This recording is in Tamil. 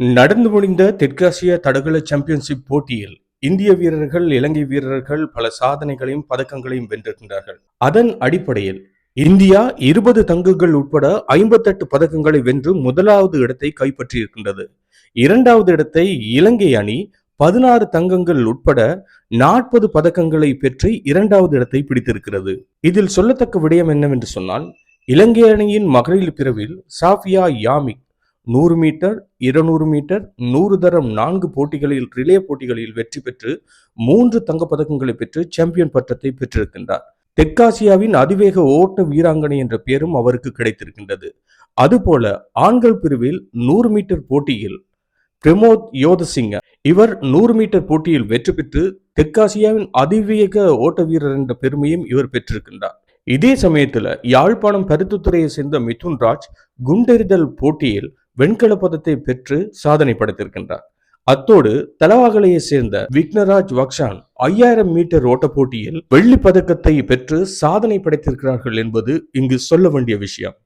நடந்து முடிந்த தெற்காசிய தடகள சாம்பியன்ஷிப் போட்டியில் இந்திய வீரர்கள் இலங்கை வீரர்கள் பல சாதனைகளையும் பதக்கங்களையும் வென்றிருக்கின்றார்கள். அதன் அடிப்படையில் இந்தியா இருபது தங்கங்கள் உட்பட ஐம்பத்தெட்டு பதக்கங்களை வென்று முதலாவது இடத்தை கைப்பற்றியிருக்கின்றது. இரண்டாவது இடத்தை இலங்கை அணி பதினாறு தங்கங்கள் உட்பட நாற்பது பதக்கங்களை பெற்று இரண்டாவது இடத்தை பிடித்திருக்கிறது. இதில் சொல்லத்தக்க விடயம் என்னவென்று சொன்னால் இலங்கை அணியின் மகளிர் பிரிவில் சாஃபியா யாமிக் நூறு மீட்டர் இருநூறு மீட்டர் நூறு தரம் நான்கு போட்டிகளில் ரிலே போட்டிகளில் வெற்றி பெற்று மூன்று தங்கப்பதக்கங்களை பெற்று சாம்பியன் பட்டத்தை பெற்றிருக்கின்றார். தெற்காசியாவின் அதிவேக ஓட்ட வீராங்கனை என்ற பெயரும் அவருக்கு கிடைத்திருக்கின்றது. அதுபோல ஆண்கள் பிரிவில் நூறு மீட்டர் போட்டியில் பிரமோத் யோதசிங்க இவர் நூறு மீட்டர் போட்டியில் வெற்றி பெற்று தெற்காசியாவின் அதிவேக ஓட்ட வீரர் என்ற பெருமையும் இவர் பெற்றிருக்கின்றார். இதே சமயத்தில் யாழ்ப்பாணம் பருத்தித்துறையை சேர்ந்த மிதுன்ராஜ் குண்டெறிதல் போட்டியில் வெண்கல பதத்தை பெற்று சாதனை படைத்திருக்கின்றார் அத்தோடு தலவாகலையை சேர்ந்த விக்னராஜ் வக்ஷான் ஐயாயிரம் மீட்டர் ஓட்ட போட்டியில் வெள்ளி பதக்கத்தை பெற்று சாதனை படைத்திருக்கிறார்கள் என்பது இங்கு சொல்ல வேண்டிய விஷயம்.